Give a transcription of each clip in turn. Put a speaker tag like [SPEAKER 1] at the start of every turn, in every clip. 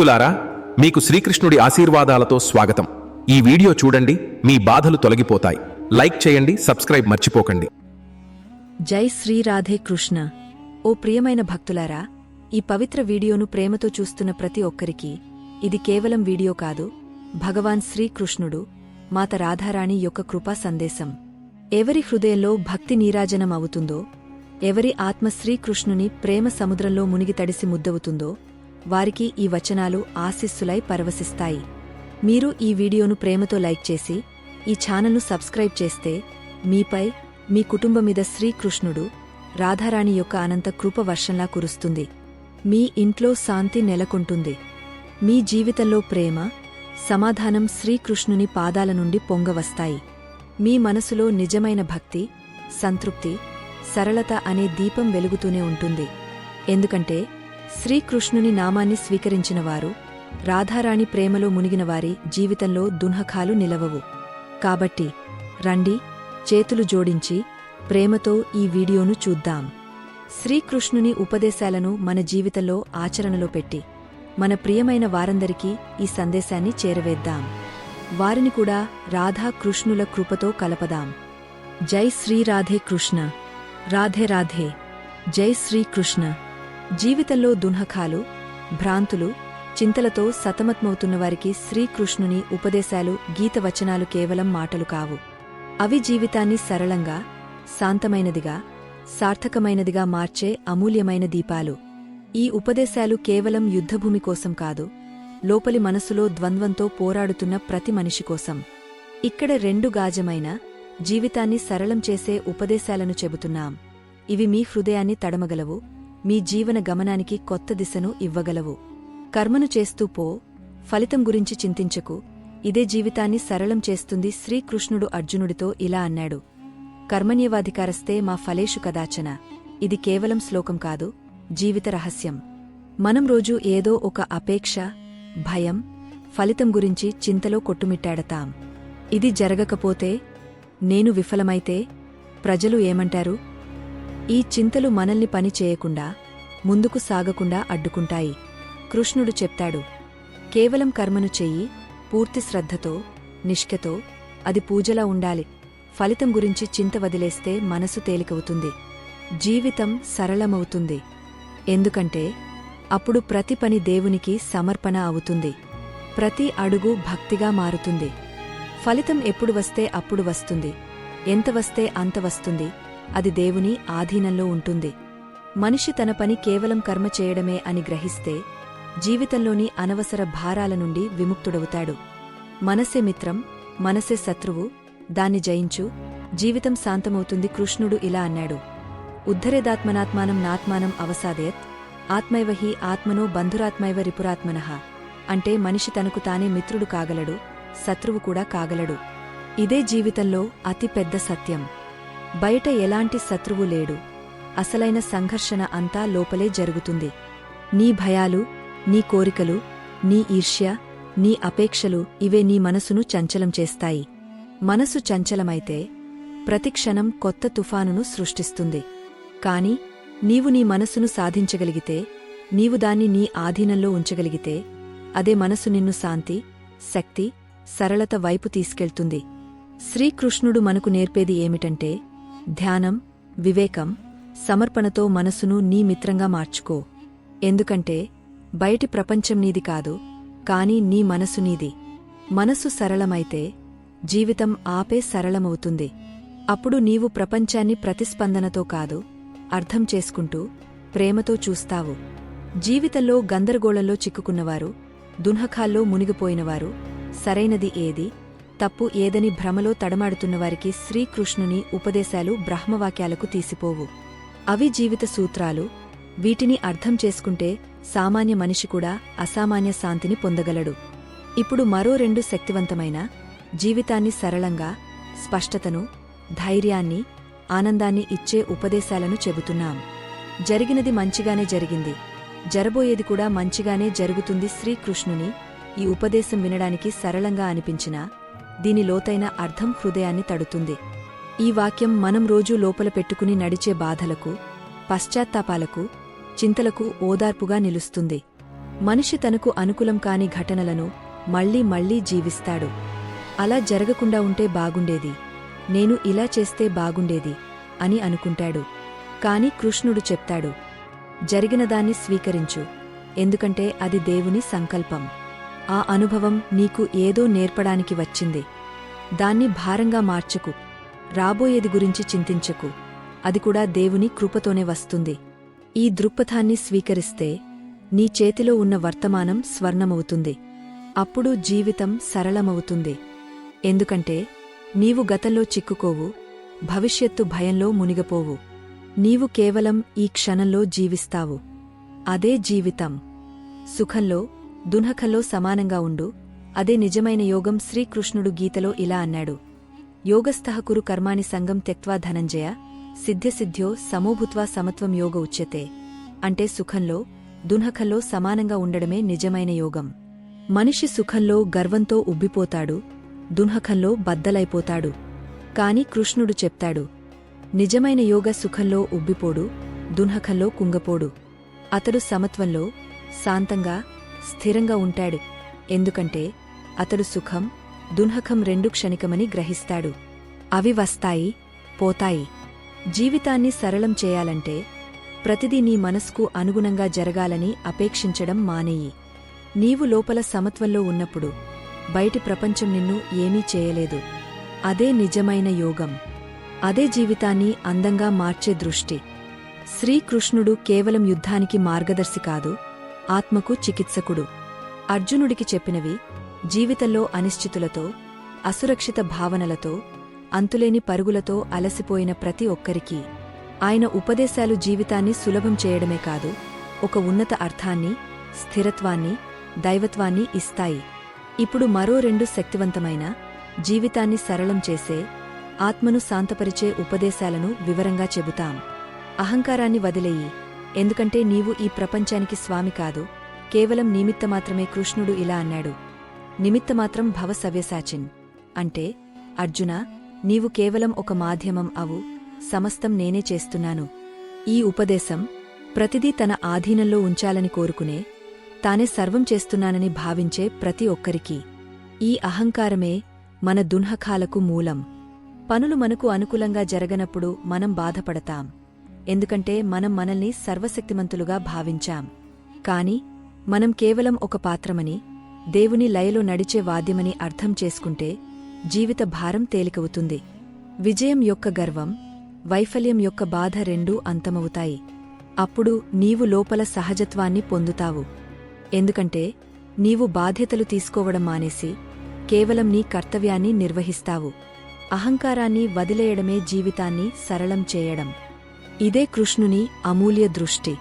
[SPEAKER 1] భక్తులారా మీకు శ్రీకృష్ణుడి ఆశీర్వాదాలతో స్వాగతం. ఈ వీడియో చూడండి మీ బాధలు తొలగిపోతాయి. లైక్ చేయండి సబ్స్క్రైబ్ మర్చిపోకండి.
[SPEAKER 2] జై శ్రీ రాధే కృష్ణ. ఓ ప్రియమైన భక్తులారా ఈ పవిత్ర వీడియోను ప్రేమతో చూస్తున్న ప్రతి ఒక్కరికి ఇది కేవలం వీడియో కాదు భగవాన్ శ్రీకృష్ణుడు మాత రాధారాణి యొక్క కృపా సందేశం. ఎవరి హృదయంలో భక్తి నీరాజనం అవుతుందో ఎవరి ఆత్మ శ్రీకృష్ణుని ప్రేమ సముద్రంలో మునిగి తడిసి ముద్దవుతుందో వారికి ఈ వచనాలు ఆశిస్సులై పరవశిస్తాయి. మీరు ఈ వీడియోను ప్రేమతో లైక్ చేసి ఈ ఛానల్ను సబ్స్క్రైబ్ చేస్తే మీపై మీ కుటుంబం మీద శ్రీకృష్ణుడు రాధారాణి యొక్క అనంత కృప వర్షంలా కురుస్తుంది. మీ ఇంట్లో శాంతి నెలకొంటుంది. మీ జీవితంలో ప్రేమ సమాధానం శ్రీకృష్ణుని పాదాల నుండి పొంగవస్తాయి. మీ మనసులో నిజమైన భక్తి సంతృప్తి సరళత అనే దీపం వెలుగుతూనే ఉంటుంది. ఎందుకంటే శ్రీకృష్ణుని నామాన్ని స్వీకరించినవారు రాధారాణి ప్రేమలో మునిగినవారి జీవితంలో దున్హకాలు నిలవవు. కాబట్టి రండి చేతులు జోడించి ప్రేమతో ఈ వీడియోను చూద్దాం. శ్రీకృష్ణుని ఉపదేశాలను మన జీవితంలో ఆచరణలో పెట్టి మన ప్రియమైన వారందరికీ ఈ సందేశాన్ని చేరవేద్దాం. వారిని కూడా రాధాకృష్ణుల కృపతో కలపదాం. జై శ్రీ రాధే కృష్ణ. రాధే రాధే. జై శ్రీకృష్ణ. జీవితంలో దున్హకాలు భ్రాంతులు చింతలతో సతమతమవుతున్న వారికి శ్రీకృష్ణుని ఉపదేశాలు గీతవచనాలు కేవలం మాటలు కావు. అవి జీవితాన్ని సరళంగా శాంతమైనదిగా సార్థకమైనదిగా మార్చే అమూల్యమైన దీపాలు. ఈ ఉపదేశాలు కేవలం యుద్ధభూమి కోసం కాదు లోపలి మనసులో ద్వంద్వంతో పోరాడుతున్న ప్రతి మనిషి కోసం. ఇక్కడ రెండు గాజమైన జీవితాన్ని సరళం చేసే ఉపదేశాలను చెబుతున్నాం. ఇవి మీ హృదయాన్ని తడమగలవు మీ జీవన గమనానికి కొత్త దిశను ఇవ్వగలవు. కర్మను చేస్తూ పో ఫలితం గురించి చింతించకు. ఇదే జీవితాన్ని సరళం చేస్తుంది శ్రీకృష్ణుడు అర్జునుడితో ఇలా అన్నాడు. కర్మణ్యవాధికారస్తే మా ఫలేషు కదాచన. ఇది కేవలం శ్లోకం కాదు జీవిత రహస్యం. మనం రోజూ ఏదో ఒక అపేక్ష భయం ఫలితం గురించి చింతలో కొట్టుమిట్టాడతాం. ఇది జరగకపోతే నేను విఫలమైతే ప్రజలు ఏమంటారు? ఈ చింతలు మనల్ని పని చేయకుండా ముందుకు సాగకుండా అడ్డుకుంటాయి. కృష్ణుడు చెప్తాడు కేవలం కర్మను చెయ్యి పూర్తి శ్రద్ధతో నిష్కతో అది పూజలా ఉండాలి. ఫలితం గురించి చింత వదిలేస్తే మనసు తేలికవుతుంది. జీవితం సరళమవుతుంది. ఎందుకంటే అప్పుడు ప్రతి పని దేవునికి సమర్పణ అవుతుంది. ప్రతి అడుగు భక్తిగా మారుతుంది. ఫలితం ఎప్పుడు వస్తే అప్పుడు వస్తుంది. ఎంత వస్తే అంత వస్తుంది. అది దేవుని ఆధీనంలో ఉంటుంది. మనిషి తన పని కేవలం కర్మ చేయడమే అని గ్రహిస్తే జీవితంలోని అనవసర భారాల నుండి విముక్తుడవుతాడు. మనసే మిత్రం మనసే శత్రువు దాన్ని జయించు జీవితం శాంతమవుతుంది కృష్ణుడు ఇలా అన్నాడు. ఉద్ధరేదాత్మనాత్మానం నాత్మానం అవసాదయత్ ఆత్మైవహి ఆత్మనో బంధురాత్మైవ రిపురాత్మనః అంటే మనిషి తనకు తానే మిత్రుడు కాగలడు శత్రువు కూడా కాగలడు. ఇదే జీవితంలో అతి పెద్ద సత్యం. బయట ఎలాంటి శత్రువు లేడు. అసలైన సంఘర్షణ అంతా లోపలే జరుగుతుంది. నీ భయాలు నీ కోరికలు నీ ఈర్ష్య నీ అపేక్షలు ఇవే నీ మనసును చంచలం చేస్తాయి. మనసు చంచలమైతే ప్రతిక్షణం కొత్త తుఫానును సృష్టిస్తుంది. కాని నీవు నీ మనసును సాధించగలిగితే నీవు దాన్ని నీ ఆధీనంలో ఉంచగలిగితే అదే మనసు నిన్ను శాంతి శక్తి సరళత వైపు తీసుకెళ్తుంది. శ్రీకృష్ణుడు మనకు నేర్పేది ఏమిటంటే ధ్యానం వివేకం సమర్పణతో మనసును నీ మిత్రంగా మార్చుకో. ఎందుకంటే బయటి ప్రపంచం నీది కాదు కాని నీ మనసు నీది. మనసు సరళమైతే జీవితం ఆపే సరళమవుతుంది. అప్పుడు నీవు ప్రపంచాన్ని ప్రతిస్పందనతో కాదు అర్థం చేసుకుంటూ ప్రేమతో చూస్తావు. జీవితంలో గందరగోళంలో చిక్కుకున్నవారు దున్హఖాల్లో మునిగిపోయినవారు సరైనది ఏది? తప్పు ఏదని భ్రమలో తడమాడుతున్నవారికి శ్రీకృష్ణుని ఉపదేశాలు బ్రహ్మవాక్యాలకు తీసిపోవు. అవి జీవిత సూత్రాలు. వీటిని అర్థం చేసుకుంటే సామాన్య మనిషి కూడా అసామాన్య శాంతిని పొందగలడు. ఇప్పుడు మరో రెండు శక్తివంతమైన జీవితాన్ని సరళంగా స్పష్టతను ధైర్యాన్ని ఆనందాన్ని ఇచ్చే ఉపదేశాలను చెబుతున్నాం. జరిగినది మంచిగానే జరిగింది. జరబోయేది కూడా మంచిగానే జరుగుతుంది శ్రీకృష్ణుని ఈ ఉపదేశం వినడానికి సరళంగా అనిపించినా దీని లోతైన అర్థం హృదయాన్ని తడుతుంది. ఈ వాక్యం మనం రోజూ లోపల పెట్టుకుని నడిచే బాధలకు పశ్చాత్తాపాలకు చింతలకు ఓదార్పుగా నిలుస్తుంది. మనిషి తనకు అనుకూలం కాని ఘటనలను మళ్ళీ మళ్ళీ జీవిస్తాడు. అలా జరగకుండా ఉంటే బాగుండేది. నేను ఇలా చేస్తే బాగుండేది అని అనుకుంటాడు. కాని కృష్ణుడు చెప్తాడు జరిగినదాన్ని స్వీకరించు. ఎందుకంటే అది దేవుని సంకల్పం. ఆ అనుభవం నీకు ఏదో నేర్పడానికి వచ్చింది. దాన్ని భారంగా మార్చకు. రాబోయేది గురించి చింతించకు. అది కూడా దేవుని కృపతోనే వస్తుంది. ఈ దృక్పథాన్ని స్వీకరిస్తే నీ చేతిలో ఉన్న వర్తమానం స్వర్ణమవుతుంది. అప్పుడు జీవితం సరళమవుతుంది. ఎందుకంటే నీవు గతంలో చిక్కుకోవు భవిష్యత్తు భయంలో మునిగపోవు. నీవు కేవలం ఈ క్షణంలో జీవిస్తావు. అదే జీవితం. సుఖంలో దునఖంలో సమానంగా ఉండు. అదే నిజమైన యోగం శ్రీకృష్ణుడు గీతలో ఇలా అన్నాడు. యోగస్థహకురు కర్మాని కర్మాణి సంగం త్యక్వా ధనంజయ సిద్ధ్యసిద్ధ్యో సమోభుత్వా సమత్వం యోగ ఉచ్యతే. అంటే సుఖంలో దునఖంలో సమానంగా ఉండడమే నిజమైన యోగం. మనిషి సుఖంలో గర్వంతో ఉబ్బిపోతాడు దున్హఖంలో బద్దలైపోతాడు. కాని కృష్ణుడు చెప్తాడు నిజమైన యోగ సుఖంలో ఉబ్బిపోడు దున్హఖంలో కుంగపోడు. అతడు సమత్వంలో శాంతంగా స్థిరంగా ఉంటాడు. ఎందుకంటే అతడు సుఖం దున్హకం రెండు క్షణికమని గ్రహిస్తాడు. అవి వస్తాయి పోతాయి. జీవితాన్ని సరళం చేయాలంటే ప్రతిదీ నీ మనస్కు అనుగుణంగా జరగాలని అపేక్షించడం మానేయి. నీవు లోపల సమత్వంలో ఉన్నప్పుడు బయటి ప్రపంచం నిన్ను ఏమీ చేయలేదు. అదే నిజమైన యోగం. అదే జీవితాన్ని అందంగా మార్చే దృష్టి. శ్రీకృష్ణుడు కేవలం యుద్ధానికి మార్గదర్శి కాదు ఆత్మకు చికిత్సకుడు. అర్జునుడికి చెప్పినవి జీవితంలో అనిశ్చితులతో అసురక్షిత భావనలతో అంతులేని పరుగులతో అలసిపోయిన ప్రతి ఒక్కరికీ ఆయన ఉపదేశాలు జీవితాన్ని సులభం చేయడమే కాదు ఒక ఉన్నత అర్థాన్ని స్థిరత్వాన్ని దైవత్వాన్ని ఇస్తాయి. ఇప్పుడు మరో రెండు శక్తివంతమైన జీవితాన్ని సరళం చేసే ఆత్మను శాంతపరిచే ఉపదేశాలను వివరంగా చెబుతాం. అహంకారాన్ని వదిలేయి. ఎందుకంటే నీవు ఈ ప్రపంచానికి స్వామి కాదు. కేవలం నిమిత్తమాత్రమే కృష్ణుడు ఇలా అన్నాడు. నిమిత్తమాత్రం భవ సవ్యసాచిన్. అంటే అర్జున నీవు కేవలం ఒక మాధ్యమం అవు సమస్తం నేనే చేస్తున్నాను. ఈ ఉపదేశం ప్రతిదీ తన ఆధీనంలో ఉంచాలని కోరుకునే తానే సర్వం చేస్తున్నానని భావించే ప్రతి ఒక్కరికీ. ఈ అహంకారమే మన దున్హకాలకు మూలం. పనులు మనకు అనుకూలంగా జరగనప్పుడు మనం బాధపడతాం. ఎందుకంటే మనం మనల్ని సర్వశక్తిమంతులుగా భావించాం. కాని మనం కేవలం ఒక పాత్రమని దేవుని లయలో నడిచే వాద్యమని అర్థం చేసుకుంటే జీవిత భారం తేలికవుతుంది. విజయం యొక్క గర్వం వైఫల్యం యొక్క బాధ రెండూ అంతమవుతాయి. అప్పుడు నీవు లోపల సహజత్వాన్ని పొందుతావు. ఎందుకంటే నీవు బాధ్యతలు తీసుకోవడం మానేసి కేవలం నీ కర్తవ్యాన్ని నిర్వహిస్తావు. అహంకారాన్ని వదిలేయడమే జీవితాన్ని సరళం చేయడం. ఇదే కృష్ణుని అమూల్య దృష్టి.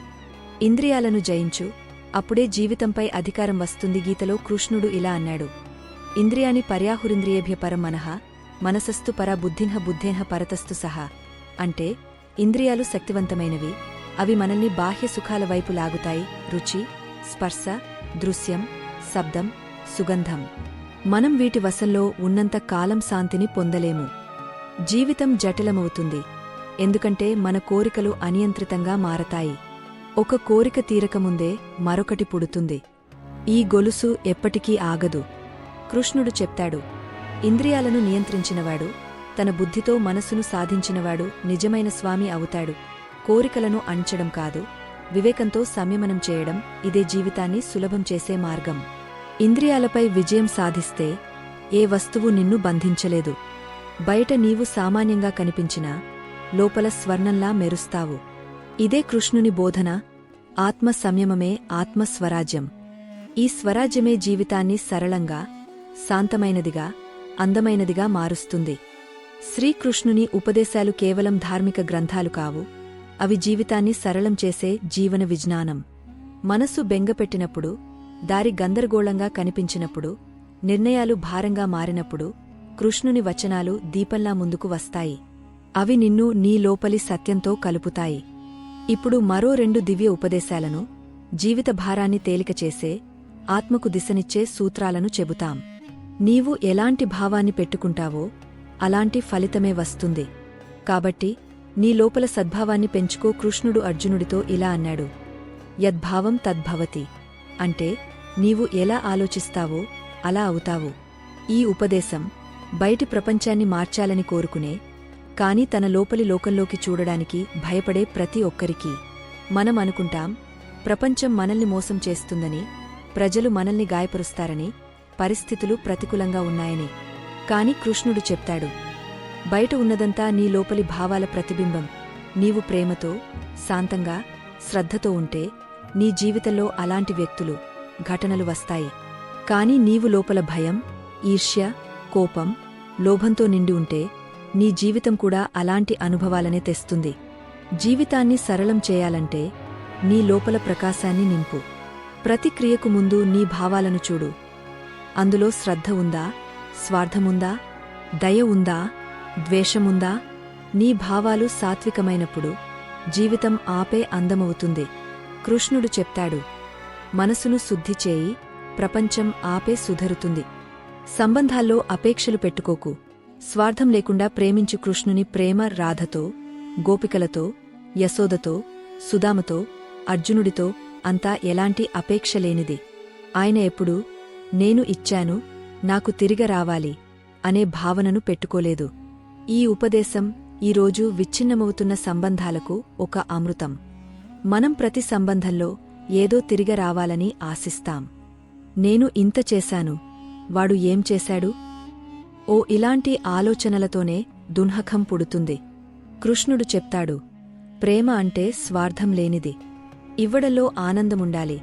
[SPEAKER 2] ఇంద్రియాలను జయించు అప్పుడే జీవితంపై అధికారం వస్తుంది గీతలో కృష్ణుడు ఇలా అన్నాడు. ఇంద్రియాని పర్యాహురింద్రియేభ్య పరం మనః మనసస్తు పరా బుద్ధిన్హ బుద్ధేన్హ పరతస్తు సహా. అంటే ఇంద్రియాలు శక్తివంతమైనవి అవి మనల్ని బాహ్య సుఖాల వైపు లాగుతాయి రుచి స్పర్శ దృశ్యం శబ్దం సుగంధం. మనం వీటి వశంలో ఉన్నంత కాలం శాంతిని పొందలేము. జీవితం జటిలమవుతుంది. ఎందుకంటే మన కోరికలు అనియంత్రితంగా మారతాయి. ఒక కోరిక తీరకముందే మరొకటి పుడుతుంది. ఈ గొలుసు ఎప్పటికీ ఆగదు. కృష్ణుడు చెప్తాడు ఇంద్రియాలను నియంత్రించినవాడు తన బుద్ధితో మనసును సాధించినవాడు నిజమైన స్వామి అవుతాడు. కోరికలను అణచడం కాదు వివేకంతో సంయమనం చేయడం ఇదే జీవితాన్ని సులభం చేసే మార్గం. ఇంద్రియాలపై విజయం సాధిస్తే ఏ వస్తువు నిన్ను బంధించలేదు. బయట నీవు సామాన్యంగా కనిపించినా లోపల స్వర్ణంలా మెరుస్తావు. ఇదే కృష్ణుని బోధన ఆత్మ సంయమమే ఆత్మస్వరాజ్యం ఈ స్వరాజ్యమే జీవితాన్ని సరళంగా శాంతమైనదిగా అందమైనదిగా మారుస్తుంది. శ్రీకృష్ణుని ఉపదేశాలు కేవలం ధార్మిక గ్రంథాలు కావు. అవి జీవితాన్ని సరళం చేసే జీవన విజ్ఞానం. మనసు బెంగపెట్టినప్పుడు దారి గందరగోళంగా కనిపించినప్పుడు నిర్ణయాలు భారంగా మారినప్పుడు కృష్ణుని వచనాలు దీపంలా ముందుకు వస్తాయి. అవి నిన్ను నీ లోపలి సత్యంతో కలుపుతాయి. ఇప్పుడు మరో రెండు దివ్య ఉపదేశాలను జీవిత భారాన్ని తేలిక చేసే ఆత్మకు దిశనిచ్చే సూత్రాలను చెబుతాం. నీవు ఎలాంటి భావాన్ని పెట్టుకుంటావో అలాంటి ఫలితమే వస్తుంది. కాబట్టి నీ లోపల సద్భావాన్ని పెంచుకో కృష్ణుడు అర్జునుడితో ఇలా అన్నాడు. యద్భావం తద్భవతి. అంటే నీవు ఎలా ఆలోచిస్తావో అలా అవుతావు. ఈ ఉపదేశం బయటి ప్రపంచాన్ని మార్చాలని కోరుకునే కాని తన లోపలి లోకంలోకి చూడడానికి భయపడే ప్రతి ఒక్కరికీ. మనం అనుకుంటాం ప్రపంచం మనల్ని మోసం చేస్తుందని ప్రజలు మనల్ని గాయపరుస్తారని పరిస్థితులు ప్రతికూలంగా ఉన్నాయని. కాని కృష్ణుడు చెప్తాడు బయట ఉన్నదంతా నీ లోపలి భావాల ప్రతిబింబం. నీవు ప్రేమతో శాంతంగా శ్రద్ధతో ఉంటే నీ జీవితంలో అలాంటి వ్యక్తులు ఘటనలు వస్తాయి. కాని నీవు లోపల భయం ఈర్ష్య కోపం లోభంతో నిండి ఉంటే నీ జీవితం కూడా అలాంటి అనుభవాలనే తెస్తుంది. జీవితాన్ని సరళం చేయాలంటే నీ లోపల ప్రకాశాన్ని నింపు. ప్రతిక్రియకు ముందు నీ భావాలను చూడు. అందులో శ్రద్ధ ఉందా? స్వార్థముందా? దయ ఉందా? ద్వేషముందా? నీ భావాలు సాత్వికమైనప్పుడు జీవితం ఆపే అందమవుతుంది. కృష్ణుడు చెప్తాడు మనసును శుద్ధి చేయి ప్రపంచం ఆపే సుధరుతుంది. సంబంధాల్లో అపేక్షలు పెట్టుకోకు. స్వార్థం లేకుండా ప్రేమించు కృష్ణుని ప్రేమ రాధతో గోపికలతో యశోదతో సుదామతో అర్జునుడితో అంతా ఎలాంటి అపేక్ష లేనిది. ఆయన ఎప్పుడూ నేను ఇచ్చాను నాకు తిరిగ రావాలి అనే భావనను పెట్టుకోలేదు. ఈ ఉపదేశం ఈరోజు విచ్ఛిన్నమవుతున్న సంబంధాలకు ఒక అమృతం. మనం ప్రతి సంబంధంలో ఏదో తిరిగ రావాలని ఆశిస్తాం. నేను ఇంత చేశాను వాడు ఏం చేశాడు? ఓ ఇలాంటి ఆలోచనలతోనే దున్హకం పుడుతుంది. కృష్ణుడు చెప్తాడు ప్రేమ అంటే స్వార్థం లేనిది. ఇవ్వడంలో ఆనందముండాలి.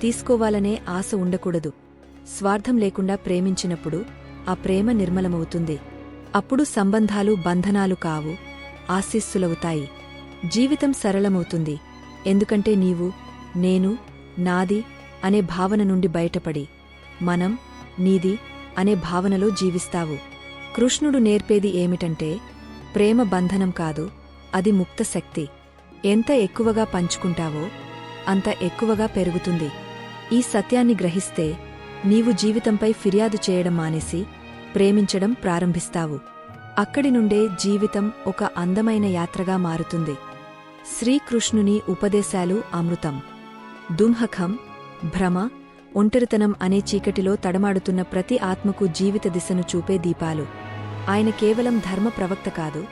[SPEAKER 2] తీసుకోవాలనే ఆశ ఉండకూడదు. స్వార్థం లేకుండా ప్రేమించినప్పుడు ఆ ప్రేమ నిర్మలమవుతుంది. అప్పుడు సంబంధాలు బంధనాలు కావు. ఆశీస్సులవుతాయి. జీవితం సరళమవుతుంది. ఎందుకంటే నీవు నేను నాది అనే భావన నుండి బయటపడి మనం నీది అనే భావనలో జీవిస్తావు. కృష్ణుడు నేర్పేది ఏమిటంటే ప్రేమ బంధనం కాదు అది ముక్త శక్తి. ఎంత ఎక్కువగా పంచుకుంటావో అంత ఎక్కువగా పెరుగుతుంది. ఈ సత్యాన్ని గ్రహిస్తే నీవు జీవితంపై ఫిర్యాదు చేయడం మానేసి ప్రేమించడం ప్రారంభిస్తావు. అక్కడి నుండే జీవితం ఒక అందమైన యాత్రగా మారుతుంది. శ్రీకృష్ణుని ఉపదేశాలు అమృతం. దుంహఖం భ్రమ ఒంటరితనం అనే చీకటిలో తడమాడుతున్న ప్రతి ఆత్మకు జీవిత దిశను చూపే దీపాలు. ఆయన కేవలం ధర్మ ప్రవక్త కాదు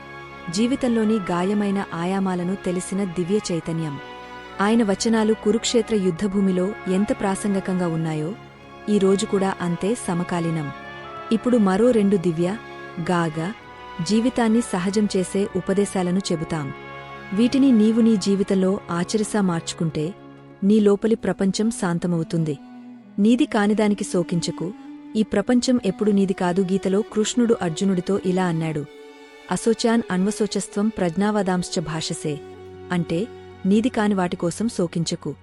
[SPEAKER 2] జీవితంలోని గాయమైన ఆయామాలను తెలిసిన దివ్య చైతన్యం. ఆయన వచనాలు కురుక్షేత్ర యుద్ధభూమిలో ఎంత ప్రాసంగకంగా ఉన్నాయో ఈ రోజు కూడా అంతే సమకాలీనం. ఇప్పుడు మరో రెండు దివ్య గాగా జీవితాన్ని సహజం చేసే ఉపదేశాలను చెబుతాం. వీటిని నీవు నీ జీవితంలో ఆచరిసా మార్చుకుంటే నీ లోపలి ప్రపంచం శాంతమవుతుంది. నీది కానిదానికి శోకించకు. ఈ ప్రపంచం ఎప్పుడు నీది కాదు గీతలో కృష్ణుడు అర్జునుడితో ఇలా అన్నాడు. అశోచాన్ అన్వశోచస్త్వం ప్రజ్ఞావాదాంశ్చ భాషసే. అంటే నీది కాని వాటికోసం శోకించకు.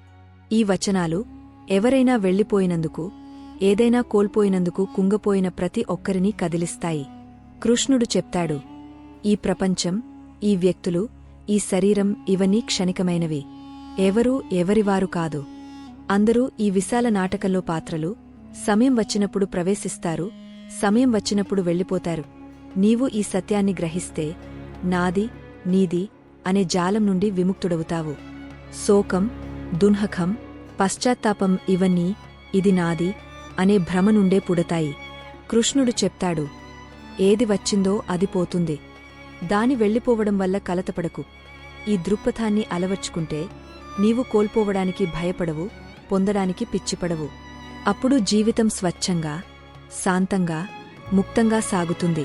[SPEAKER 2] ఈ వచనాలు ఎవరైనా వెళ్ళిపోయినందుకు ఏదైనా కోల్పోయినందుకు కుంగపోయిన ప్రతి ఒక్కరినీ కదిలిస్తాయి. కృష్ణుడు చెప్తాడు ఈ ప్రపంచం ఈ వ్యక్తులు ఈ శరీరం ఇవన్నీ క్షణికమైనవి. ఎవరూ ఎవరివారు కాదు. అందరూ ఈ విశాల నాటకంలో పాత్రలు. సమయం వచ్చినప్పుడు ప్రవేశిస్తారు. సమయం వచ్చినప్పుడు వెళ్ళిపోతారు. నీవు ఈ సత్యాన్ని గ్రహిస్తే నాది నీది అనే జాలం నుండి విముక్తుడవుతావు. శోకం దున్హకం పశ్చాత్తాపం ఇవన్నీ ఇది నాది అనే భ్రమ నుండే పుడతాయి. కృష్ణుడు చెప్తాడు ఏది వచ్చిందో అది పోతుంది. దాని వెళ్ళిపోవడం వల్ల కలతపడకు ఈ దృక్పథాన్ని అలవర్చుకుంటే నీవు కోల్పోవడానికి భయపడవు. పొందడానికి పిచ్చిపడవు. అప్పుడు జీవితం స్వచ్ఛంగా శాంతంగా ముక్తంగా సాగుతుంది.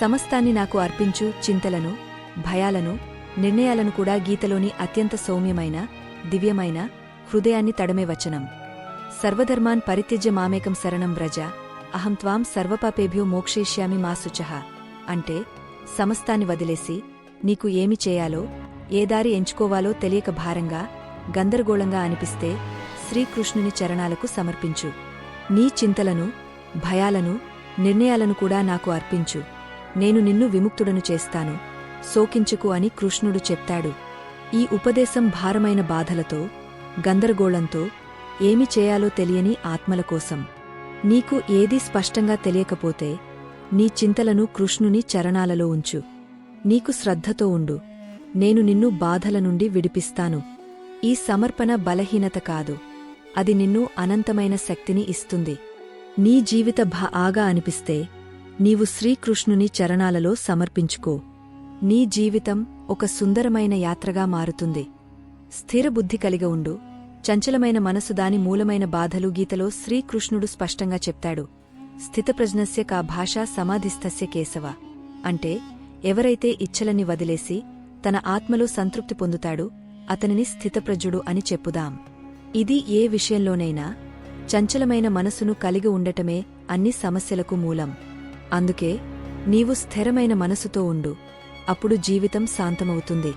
[SPEAKER 2] సమస్తాన్ని నాకు అర్పించు చింతలను భయాలను నిర్ణయాలను కూడా గీతలోని అత్యంత సౌమ్యమైన దివ్యమైన హృదయాన్ని తడమే వచనం. సర్వధర్మాన్ పరిత్యజ్య మామేకం శరణం వ్రజ అహం త్వాం సర్వపాపేభ్యో మోక్షయిష్యామి మా శుచః. అంటే సమస్తాన్ని వదిలేసి నీకు ఏమి చేయాలో ఏ దారి ఎంచుకోవాలో తెలియక భారంగా గందరగోళంగా అనిపిస్తే శ్రీకృష్ణుని చరణాలకు సమర్పించు. నీ చింతలను భయాలను నిర్ణయాలను కూడా నాకు అర్పించు. నేను నిన్ను విముక్తుడను చేస్తాను. శోకించుకు అని కృష్ణుడు చెప్తాడు. ఈ ఉపదేశం భారమైన బాధలతో గందరగోళంతో ఏమి చేయాలో తెలియని ఆత్మల కోసం. నీకు ఏదీ స్పష్టంగా తెలియకపోతే నీ చింతలను కృష్ణుని చరణాలలో ఉంచు. నీకు శ్రద్ధతో ఉండు. నేను నిన్ను బాధల నుండి విడిపిస్తాను. ఈ సమర్పణ బలహీనత కాదు. అది నిన్ను అనంతమైన శక్తిని ఇస్తుంది. నీ జీవిత భా ఆగా అనిపిస్తే నీవు శ్రీకృష్ణుని చరణాలలో సమర్పించుకో. నీ జీవితం ఒక సుందరమైన యాత్రగా మారుతుంది. స్థిర బుద్ధి కలిగి ఉండు. చంచలమైన మనసు దాని మూలమైన బాధలు గీతలో శ్రీకృష్ణుడు స్పష్టంగా చెప్తాడు. స్థితప్రజ్ఞస్య కా భాషా సమాధిస్థస్య కేశవ. అంటే ఎవరైతే ఇచ్చలని వదిలేసి తన ఆత్మలో సంతృప్తి పొందుతాడు అతనిని స్థితప్రజ్ఞుడు అని చెప్పుదాం. ఇది ఏ విషయంలోనైనా చంచలమైన మనసును కలిగి ఉండటమే అన్ని సమస్యలకు మూలం. అందుకే నీవు స్థిరమైన మనసుతో ఉండు. అప్పుడు జీవితం శాంతమవుతుంది.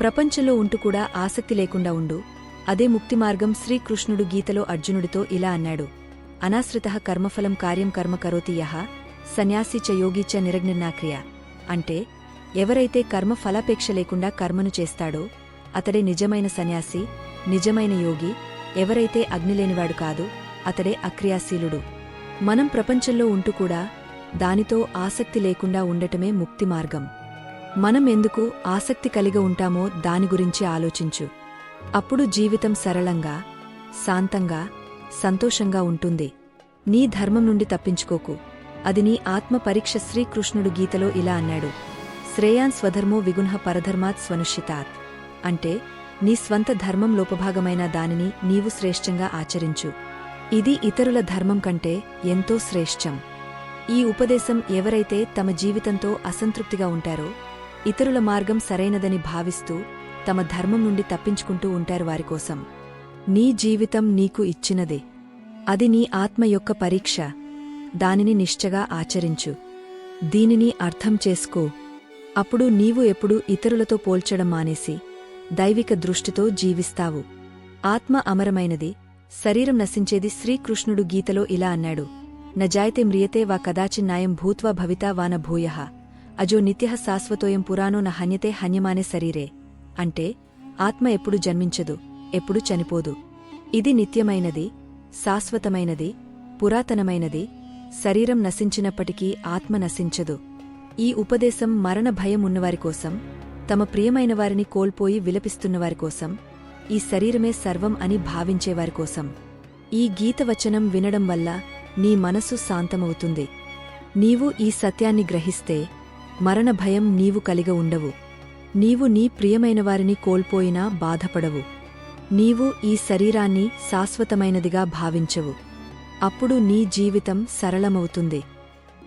[SPEAKER 2] ప్రపంచంలో ఉంటూ కూడా ఆసక్తి లేకుండా ఉండు. అదే ముక్తిమార్గం శ్రీకృష్ణుడు గీతలో అర్జునుడితో ఇలా అన్నాడు. అనాశ్రిత కర్మఫలం కార్యం కర్మ కరోతి యహ సన్యాసి చ యోగి చ నిరగ్నిర్నాక్రియ అంటే ఎవరైతే కర్మ ఫలాపేక్ష లేకుండా కర్మను చేస్తాడో అతడే నిజమైన సన్యాసి నిజమైన యోగి ఎవరైతే అగ్నిలేనివాడు కాదు అతడే అక్రియాశీలుడు. మనం ప్రపంచంలో ఉంటూ కూడా దానితో ఆసక్తి లేకుండా ఉండటమే ముక్తి మార్గం. మనం ఎందుకు ఆసక్తి కలిగి ఉంటామో దాని గురించి ఆలోచించు. అప్పుడు జీవితం సరళంగా శాంతంగా సంతోషంగా ఉంటుంది. నీ ధర్మం నుండి తప్పించుకోకు. అది నీ ఆత్మ పరీక్ష శ్రీకృష్ణుడు గీతలో ఇలా అన్నాడు. శ్రేయాన్ స్వధర్మో విగుణః పరధర్మాత్ స్వనుషితాత్. అంటే నీ స్వంత ధర్మం లోపభాగమైన దానిని నీవు శ్రేష్టంగా ఆచరించు. ఇది ఇతరుల ధర్మం కంటే ఎంతో శ్రేష్టం. ఈ ఉపదేశం ఎవరైతే తమ జీవితంతో అసంతృప్తిగా ఉంటారో ఇతరుల మార్గం సరైనదని భావిస్తూ తమ ధర్మం నుండి తప్పించుకుంటూ ఉంటారు వారికోసం నీ జీవితం నీకు ఇచ్చినదే. అది నీ ఆత్మ యొక్క పరీక్ష. దానిని నిష్ఠగా ఆచరించు. దీనిని అర్థం చేసుకో. అప్పుడు నీవు ఎప్పుడు ఇతరులతో పోల్చడం మానేసి దైవిక దృష్టితో జీవిస్తావు. ఆత్మ అమరమైనది. శరీరం నశించేది శ్రీకృష్ణుడు గీతలో ఇలా అన్నాడు. నజాయతే మ్రియతే వా కదాచిన్నాయం భూత్వా భవితా వాన భూయ. అజో నిత్య శాశ్వతోయం పురాణో న హన్యతే హన్యమానే శరీరే. అంటే ఆత్మ ఎప్పుడు జన్మించదు ఎప్పుడు చనిపోదు. ఇది నిత్యమైనది శాశ్వతమైనది పురాతనమైనది. శరీరం నశించినప్పటికీ ఆత్మ నశించదు. ఈ ఉపదేశం మరణ భయం ఉన్నవారి కోసం తమ ప్రియమైన వారిని కోల్పోయి విలపిస్తున్నవారి కోసం ఈ శరీరమే సర్వం అని భావించేవారి కోసం. ఈ గీతవచనం వినడం వల్ల నీ మనసు శాంతమవుతుంది. నీవు ఈ సత్యాన్ని గ్రహిస్తే మరణ భయం నీవు కలిగ ఉండవు. నీవు నీ ప్రియమైన వారిని కోల్పోయినా బాధపడవు. నీవు ఈ శరీరాన్ని శాశ్వతమైనదిగా భావించవు. అప్పుడు నీ జీవితం సరళమవుతుంది.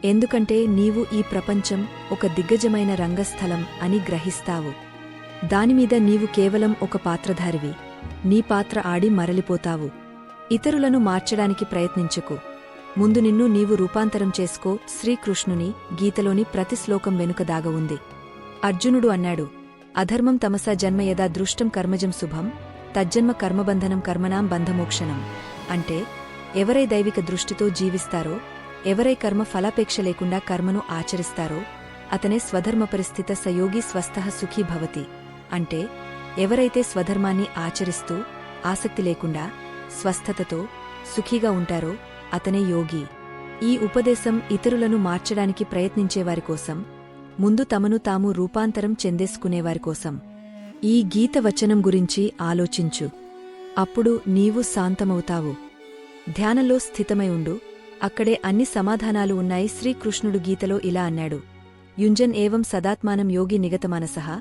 [SPEAKER 2] ఎందుకంటే నీవు ఈ ప్రపంచం ఒక దిగ్గజమైన రంగస్థలం అని గ్రహిస్తావు. దానిమీద నీవు కేవలం ఒక పాత్రధారివి. నీ పాత్ర ఆడి మరలిపోతావు. ఇతరులను మార్చడానికి ప్రయత్నించకు. ముందు నిన్ను నీవు రూపాంతరం చేసుకో. శ్రీకృష్ణుని గీతలోని ప్రతి శ్లోకం వెనుక దాగ ఉంది. అర్జునుడు అన్నాడు అధర్మం తమసా జన్మ యదా దృష్టం కర్మజం శుభం తజ్జన్మ కర్మబంధనం కర్మనాం బంధమోక్షణం. అంటే ఎవరై దైవిక దృష్టితో జీవిస్తారో ఎవరై కర్మ ఫలాపేక్ష లేకుండా కర్మను ఆచరిస్తారో అతనే స్వధర్మ పరిస్థిత సయోగి స్వస్థ సుఖీ భవతి. అంటే ఎవరైతే స్వధర్మాన్ని ఆచరిస్తూ ఆసక్తి లేకుండా స్వస్థతతో సుఖీగా ఉంటారో అతనే యోగి. ఈ ఉపదేశం ఇతరులను మార్చడానికి ప్రయత్నించేవారి కోసం ముందు తమను తాము రూపాంతరం చెందేసుకునేవారి కోసం. ఈ గీత వచనం గురించి ఆలోచించు. అప్పుడు నీవు శాంతమవుతావు. ధ్యానంలో స్థితమై ఉండు. అక్కడే అన్ని సమాధానాలు ఉన్నాయి. శ్రీకృష్ణుడు గీతలో ఇలా అన్నాడు. యుంజన్ ఏవం సదాత్మానం యోగి నిగతమానసహ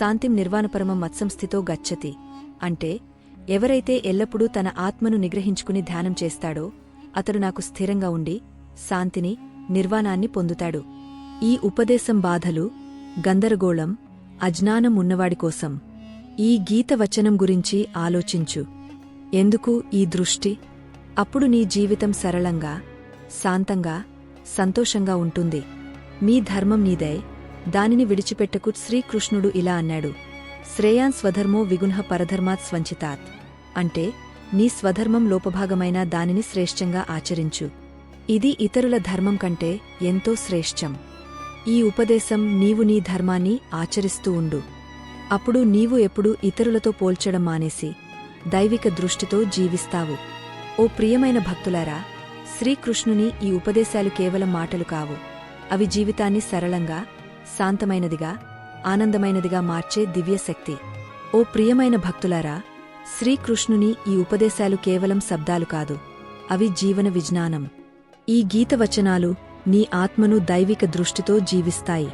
[SPEAKER 2] శాంతిం నిర్వాణపరమం మత్సంస్థితో గచ్చతి. అంటే ఎవరైతే ఎల్లప్పుడూ తన ఆత్మను నిగ్రహించుకుని ధ్యానం చేస్తాడో అతడు నాకు స్థిరంగా ఉండి శాంతిని నిర్వాణాన్ని పొందుతాడు. ఈ ఉపదేశం బాధలు గందరగోళం అజ్ఞానం ఉన్నవాడి కోసం. ఈ గీత వచనం గురించి ఆలోచించు. ఎందుకు ఈ దృష్టి? అప్పుడు నీ జీవితం సరళంగా శాంతంగా సంతోషంగా ఉంటుంది. మీ ధర్మం నీదై. దానిని విడిచిపెట్టకు శ్రీకృష్ణుడు ఇలా అన్నాడు. శ్రేయాన్ స్వధర్మో విగుణః పరధర్మాత్ స్వంచితాత్. అంటే నీ స్వధర్మం లోపభాగమైన దానిని శ్రేష్టంగా ఆచరించు. ఇది ఇతరుల ధర్మం కంటే ఎంతో శ్రేష్టం. ఈ ఉపదేశం నీవు నీ ధర్మాన్ని ఆచరిస్తూ ఉండు. అప్పుడు నీవు ఎప్పుడూ ఇతరులతో పోల్చడం మానేసి దైవిక దృష్టితో జీవిస్తావు. ఓ ప్రియమైన భక్తులారా శ్రీకృష్ణుని ఈ ఉపదేశాలు కేవలం మాటలు కావు. అవి జీవితాన్ని సరళంగా శాంతమైనదిగా ఆనందమైనదిగా మార్చే దివ్యశక్తి. ఓ ప్రియమైన భక్తులారా శ్రీకృష్ణుని ఈ ఉపదేశాలు కేవలం శబ్దాలు కాదు. అవి జీవన విజ్ఞానం. ఈ గీతవచనాలు నీ ఆత్మను దైవిక దృష్టితో జీవిస్తాయి.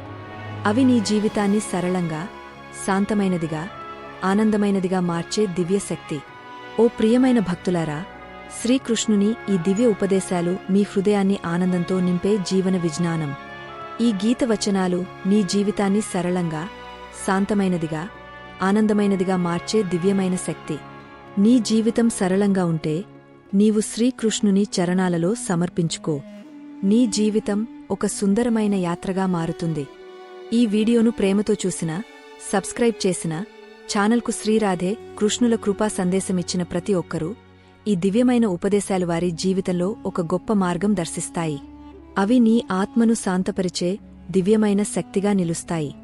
[SPEAKER 2] అవి నీ జీవితాన్ని సరళంగా శాంతమైనదిగా ఆనందమైనదిగా మార్చే దివ్యశక్తి. ఓ ప్రియమైన భక్తులారా శ్రీకృష్ణుని ఈ దివ్య ఉపదేశాలు మీ హృదయాన్ని ఆనందంతో నింపే జీవన విజ్ఞానం. ఈ గీత వచనాలు నీ జీవితాన్ని సరళంగా శాంతమైనదిగా ఆనందమైనదిగా మార్చే దివ్యమైన శక్తి. నీ జీవితం సరళంగా ఉంటే నీవు శ్రీకృష్ణుని చరణాలలో సమర్పించుకో. నీ జీవితం ఒక సుందరమైన యాత్రగా మారుతుంది. ఈ వీడియోను ప్రేమతో చూసిన సబ్స్క్రైబ్ చేసిన ఛానల్కు శ్రీరాధే కృష్ణుల కృపా సందేశమిచ్చిన ప్రతి ఒక్కరూ ఈ దివ్యమైన ఉపదేశాలు వారి జీవితంలో ఒక గొప్ప మార్గం దర్శిస్తాయి. అవి నీ ఆత్మను శాంతపరిచే దివ్యమైన శక్తిగా నిలుస్తాయి.